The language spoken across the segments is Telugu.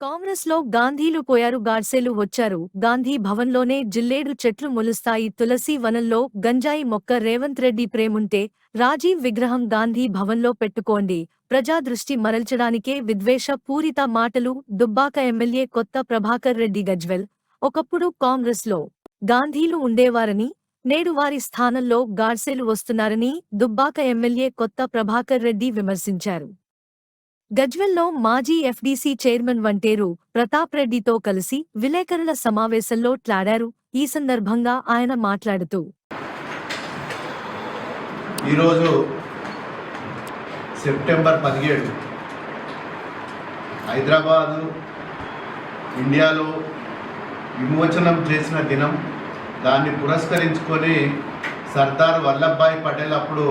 కాంగ్రెస్లో గాంధీలు పోయారు గాడ్సేలు వచ్చారు. గాంధీ భవన్లోనే జిల్లేడు చెట్లు మొలుస్తాయి. తులసి వనంలో గంజాయి మొక్క రేవంత్ రెడ్డి ప్రేముంటే రాజీవ్ విగ్రహం గాంధీ భవన్లో పెట్టుకోండి. ప్రజా దృష్టి మరల్చడానికే విద్వేష పూరిత మాటలు దుబ్బాక ఎమ్మెల్యే కొత్త ప్రభాకర్ రెడ్డి గజ్వెల్. ఒకప్పుడు కాంగ్రెస్లో గాంధీలు ఉండేవారని నేడు వారి స్థానంలో గాడ్సేలు వస్తున్నారని దుబ్బాక ఎమ్మెల్యే కొత్త ప్రభాకర్ రెడ్డి విమర్శించారు. గజ్వెల్లో మాజీ ఎఫ్డీసీ చైర్మన్ వంటేరు ప్రతాప్ రెడ్డితో కలిసి విలేకరుల సమావేశంలో ట్లాడారు. ఈ సందర్భంగా ఆయన మాట్లాడుతూ ఈరోజు సెప్టెంబర్ పదిహేడు హైదరాబాదు ఇండియాలో విమోచనం చేసిన దినం. దాన్ని పురస్కరించుకొని సర్దార్ వల్లభాయ్ పటేల్ అప్పుడు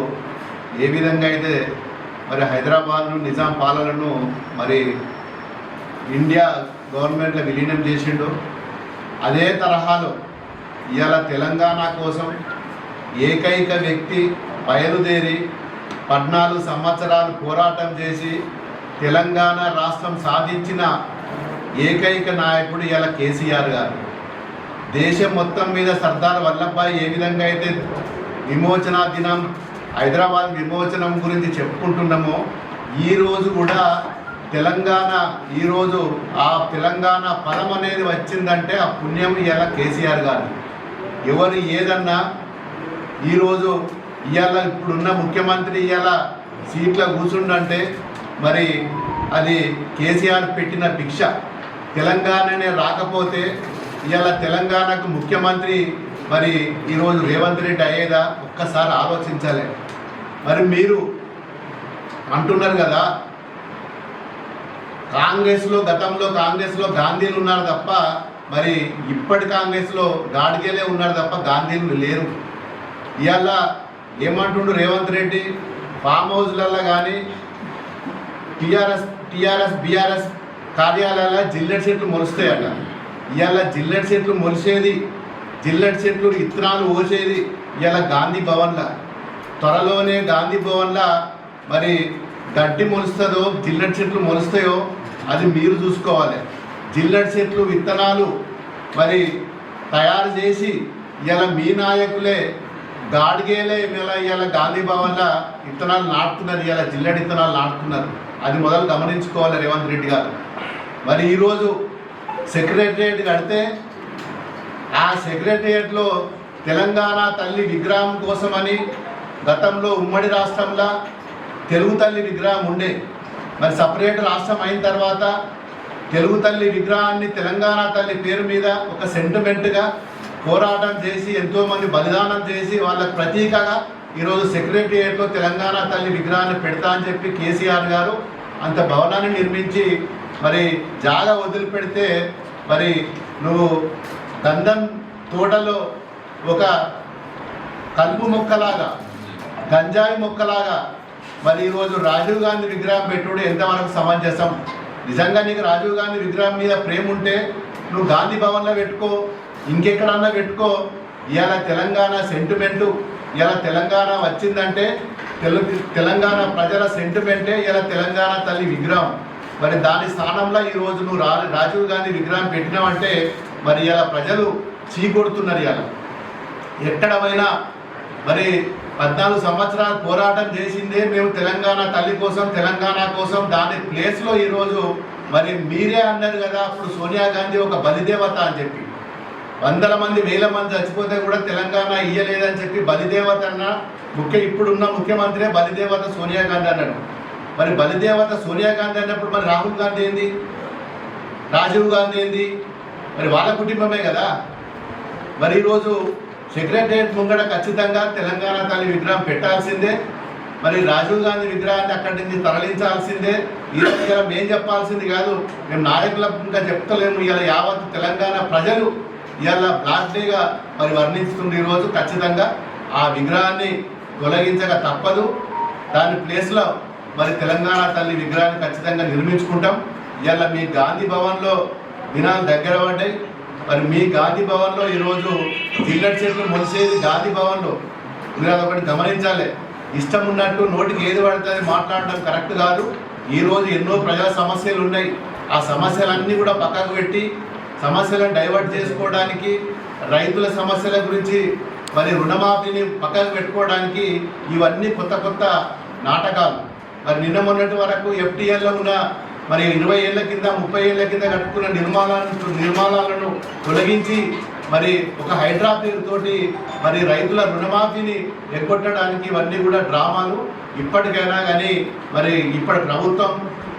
ఏ విధంగా అయితే మరి హైదరాబాద్ను నిజాం పాలనను మరి ఇండియా గవర్నమెంట్లో విలీనం చేసిండు. అదే తరహాలో ఇవాళ తెలంగాణ కోసం ఏకైక వ్యక్తి బయలుదేరి పద్నాలుగు సంవత్సరాలు పోరాటం చేసి తెలంగాణ రాష్ట్రం సాధించిన ఏకైక నాయకుడు ఇలా కేసీఆర్ గారు. దేశం మొత్తం మీద సర్దార్ వల్లభాయ్ ఏ విధంగా అయితే విమోచన దినం హైదరాబాద్ విమోచనం గురించి చెప్పుకుంటున్నామో. ఈరోజు కూడా తెలంగాణ ఈరోజు ఆ తెలంగాణ పదం అనేది వచ్చిందంటే ఆ పుణ్యం ఇవాళ కేసీఆర్ గారు. ఎవరు ఏదన్నా ఈరోజు ఇవాళ ఇప్పుడున్న ముఖ్యమంత్రి ఇవాళ సీట్లో కూర్చుండంటే మరి అది కేసీఆర్ పెట్టిన భిక్ష. తెలంగాణనే రాకపోతే ఇవాళ తెలంగాణకు ముఖ్యమంత్రి మరి ఈరోజు రేవంత్ రెడ్డి అయ్యేదా? ఒక్కసారి ఆలోచించాలి. మరి మీరు అంటున్నారు కదా కాంగ్రెస్లో గతంలో కాంగ్రెస్లో గాంధీలు ఉన్నారు తప్ప మరి ఇప్పటి కాంగ్రెస్లో గాడిగేలే ఉన్నారు తప్ప గాంధీలు లేరు. ఇవాళ ఏమంటుండు రేవంత్ రెడ్డి? ఫామ్ హౌస్లలో కానీ టీఆర్ఎస్ టీఆర్ఎస్ బీఆర్ఎస్ కార్యాలయాల జిల్లెట్ సెట్లు మొలుస్తాయట. ఇవాళ జిల్లెట్ సెట్లు మొలిసేది జిల్లెట్ చెట్లు ఇత్తనాలు పోసేది ఇలా గాంధీ భవన్లా. త్వరలోనే గాంధీ భవన్లా మరి గడ్డి మొలుస్తుందో జిల్లెట్ చెట్లు మొలుస్తాయో అది మీరు చూసుకోవాలి. జిల్లెట్ చెట్లు విత్తనాలు మరి తయారు చేసి ఇలా మీ నాయకులే గాడిగేలే ఇలా ఇలా గాంధీ భవన్లా విత్తనాలు నాటుతున్నారు ఇలా జిల్లెట్ విత్తనాలు నాటుతున్నారు. అది మొదలు గమనించుకోవాలి రేవంత్ రెడ్డి గారు. మరి ఈరోజు సెక్రటరియట్ కడితే ఆ సెక్రటరియట్లో తెలంగాణ తల్లి విగ్రహం కోసమని గతంలో ఉమ్మడి రాష్ట్రంలో తెలుగు తల్లి విగ్రహం ఉండే. మరి సపరేట్ రాష్ట్రం అయిన తర్వాత తెలుగు తల్లి విగ్రహాన్ని తెలంగాణ తల్లి పేరు మీద ఒక సెంటిమెంట్గా పోరాటం చేసి ఎంతోమంది బలిదానం చేసి వాళ్ళ ప్రతీకగా ఈరోజు సెక్రటరియట్లో తెలంగాణ తల్లి విగ్రహాన్ని పెడతా అని చెప్పి కేసీఆర్ గారు అంత భవనాన్ని నిర్మించి మరి జాగా వదిలిపెడితే మరి నువ్వు గంధం తోటలో ఒక కలుపు మొక్కలాగా గంజాయి మొక్కలాగా. మరి ఈరోజు రాజీవ్ గాంధీ విగ్రహం పెట్టుడు ఎంతవరకు సమంజసం? నిజంగా నీకు రాజీవ్ గాంధీ విగ్రహం మీద ప్రేమ ఉంటే నువ్వు గాంధీ భవన్లో పెట్టుకో ఇంకెక్కడన్నా పెట్టుకో. ఇవాళ తెలంగాణ సెంటిమెంటు ఇలా తెలంగాణ వచ్చిందంటే తెలు తెలంగాణ ప్రజల సెంటిమెంటే ఇలా తెలంగాణ తల్లి విగ్రహం. మరి దాని స్థానంలో ఈరోజు నువ్వు రా రాజీవ్ గాంధీ విగ్రహం పెట్టినావంటే మరి ఇలా ప్రజలు చీకొడుతున్నారు ఇలా. ఎక్కడమైనా మరి పద్నాలుగు సంవత్సరాలు పోరాటం చేసిందే మేము తెలంగాణ తల్లి కోసం తెలంగాణ కోసం దాని ప్లేస్లో ఈరోజు మరి మీరే అన్నారు కదా అప్పుడు సోనియా గాంధీ ఒక బలిదేవత అని చెప్పి. వందల మంది వేల మంది చచ్చిపోతే కూడా తెలంగాణ ఇయ్యలేదని చెప్పి బలిదేవత అన్న ముఖ్య ఇప్పుడున్న ముఖ్యమంత్రి బలిదేవత సోనియా గాంధీ అన్నాడు. మరి బలిదేవత సోనియా గాంధీ అన్నప్పుడు మరి రాహుల్ గాంధీ ఏంది? రాజీవ్ గాంధీ ఏంది? మరి వాళ్ళ కుటుంబమే కదా? మరి ఈరోజు సెక్రటరియట్ ముంగడ ఖచ్చితంగా తెలంగాణ తల్లి విగ్రహం పెట్టాల్సిందే. మరి రాజీవ్ గాంధీ విగ్రహాన్ని అక్కడి నుంచి తరలించాల్సిందే. ఈరోజు ఇలా మేము చెప్పాల్సింది కాదు మేము నాయకులకు ఇంకా చెప్తలేము. ఇలా యావత్ తెలంగాణ ప్రజలు ఇలా బ్లాక్ డేగా మరి వర్ణిస్తుంది ఈరోజు ఖచ్చితంగా. ఆ విగ్రహాన్ని తొలగించక తప్పదు. దాని ప్లేస్లో మరి తెలంగాణ తల్లి విగ్రహాన్ని ఖచ్చితంగా నిర్మించుకుంటాం. ఇలా మీ గాంధీ భవన్లో దినాలు దగ్గర పడ్డాయి. మరి మీ గాంధీ భవన్లో ఈరోజు జిల్లెట్ చెట్లు మొలిసేది గాంధీ భవన్లో. మీరు అదొకటి గమనించాలి. ఇష్టం ఉన్నట్టు నోటికి ఏది పడుతుంది మాట్లాడడం కరెక్ట్ కాదు. ఈరోజు ఎన్నో ప్రజల సమస్యలు ఉన్నాయి. ఆ సమస్యలన్నీ కూడా పక్కకు పెట్టి సమస్యలను డైవర్ట్ చేసుకోవడానికి రైతుల సమస్యల గురించి మరి రుణమాఫీని పక్కకు పెట్టుకోవడానికి ఇవన్నీ కొత్త కొత్త నాటకాలు. మరి నిన్న మొన్నటి వరకు ఎఫ్టీఎల్లో ఉన్న మరి ఇరవై ఏళ్ళ కింద ముప్పై ఏళ్ళ కింద కట్టుకున్న నిర్మాణాలను నిర్మాణాలను తొలగించి మరి ఒక హైడ్రా పేరుతోటి మరి రైతుల రుణమాఫీని ఎగ్గొట్టడానికి ఇవన్నీ కూడా డ్రామాలు. ఇప్పటికైనా కానీ మరి ఇప్పటి ప్రభుత్వం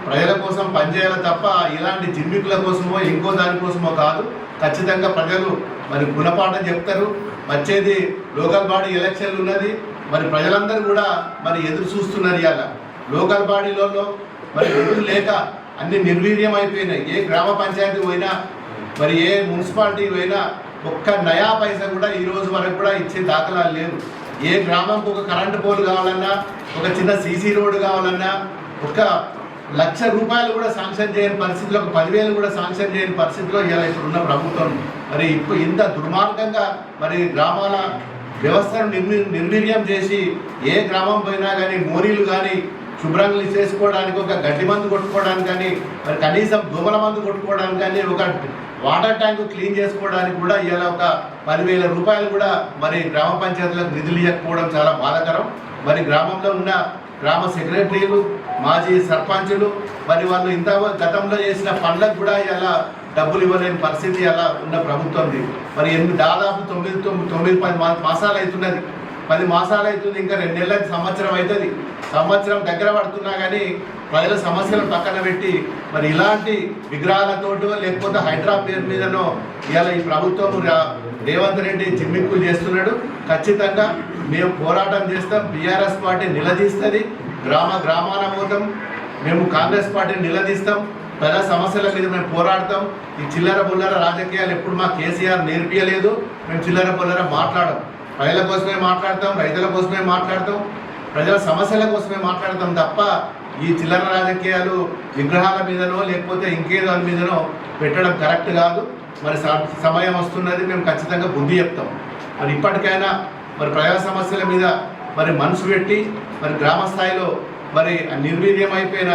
ప్రజల కోసం పనిచేయాలి తప్ప ఇలాంటి జిమ్మికుల కోసమో ఇంకో దానికోసమో కాదు. ఖచ్చితంగా ప్రజలు మరి గుణపాఠం చెప్తారు. వచ్చేది లోకల్ బాడీ ఎలక్షన్లు ఉన్నది. మరి ప్రజలందరూ కూడా మరి ఎదురు చూస్తున్నారు ఇవాళ. లోకల్ బాడీలలో మరి ఎదురు లేక అన్ని నిర్వీర్యం అయిపోయినాయి. ఏ గ్రామ పంచాయతీ పోయినా మరి ఏ మున్సిపాలిటీ పోయినా ఒక్క నయా పైసా కూడా ఈ రోజు వరకు కూడా ఇచ్చే దాఖలాలు లేవు. ఏ గ్రామంకి ఒక కరెంటు పోల్ కావాలన్నా ఒక చిన్న సీసీ రోడ్డు కావాలన్నా ఒక లక్ష రూపాయలు కూడా శాంక్షన్ చేయని పరిస్థితిలో ఒక పదివేలు కూడా శాంక్షన్ చేయని పరిస్థితిలో ఇలా ఇప్పుడు ఉన్న ప్రభుత్వం మరి ఇప్పుడు ఇంత దుర్మార్గంగా మరి గ్రామాల వ్యవస్థను నిర్మి నిర్వీర్యం చేసి ఏ గ్రామం పోయినా కానీ మోరీలు కానీ శుభ్రంగా చేసుకోవడానికి ఒక గడ్డి మందు కొట్టుకోవడానికి కానీ మరి కనీసం దోమల మందు కొట్టుకోవడానికి కానీ ఒక వాటర్ ట్యాంక్ క్లీన్ చేసుకోవడానికి కూడా ఇలా ఒక పదివేల రూపాయలు కూడా మరి గ్రామ పంచాయతీలకు నిధులు ఇవ్వకపోవడం చాలా బాధాకరం. మరి గ్రామంలో ఉన్న గ్రామ సెక్రటరీలు మాజీ సర్పంచులు మరి వాళ్ళు ఇంత గతంలో చేసిన పనులకు కూడా ఇలా డబ్బులు ఇవ్వలేని పరిస్థితి అలా ఉన్న ప్రభుత్వంది. మరి ఎనిమిది దాదాపు తొమ్మిది తొమ్మిది తొమ్మిది పది మాసాలు అవుతున్నది. పది మాసాలు అవుతుంది ఇంకా రెండు సంవత్సరం అవుతుంది. సంవత్సరం దగ్గర పడుతున్నా కానీ ప్రజల సమస్యలను పక్కన పెట్టి మరి ఇలాంటి విగ్రహాలతోటో లేకపోతే హైడ్రా పేరు మీదనో ఇవాళ ఈ ప్రభుత్వం రేవంత్ రెడ్డి చిమ్మిక్కులు చేస్తున్నాడు. ఖచ్చితంగా మేము పోరాటం చేస్తాం. బీఆర్ఎస్ పార్టీ నిలదీస్తుంది. గ్రామ గ్రామాన పోతాం. మేము కాంగ్రెస్ పార్టీని నిలదీస్తాం. ప్రజా సమస్యల మీద మేము పోరాడతాం. ఈ చిల్లర బుల్లర రాజకీయాలు ఎప్పుడు మా కేసీఆర్ నేర్పించలేదు మేము చిల్లర బుల్లర మాట్లాడము. ప్రజల కోసమే మాట్లాడతాం రైతుల కోసమే మాట్లాడతాం ప్రజల సమస్యల కోసమే మాట్లాడతాం తప్ప ఈ చిల్లర రాజకీయాలు విగ్రహాల మీదనో లేకపోతే ఇంకే దాని మీదనో పెట్టడం కరెక్ట్ కాదు. మరి స- సమయం వస్తున్నది మేము ఖచ్చితంగా బుద్ధి చెప్తాం. మరి ఇప్పటికైనా మరి ప్రజా సమస్యల మీద మరి మనసు పెట్టి మరి గ్రామ స్థాయిలో మరి నిర్వీర్యమైపోయిన అయిపోయిన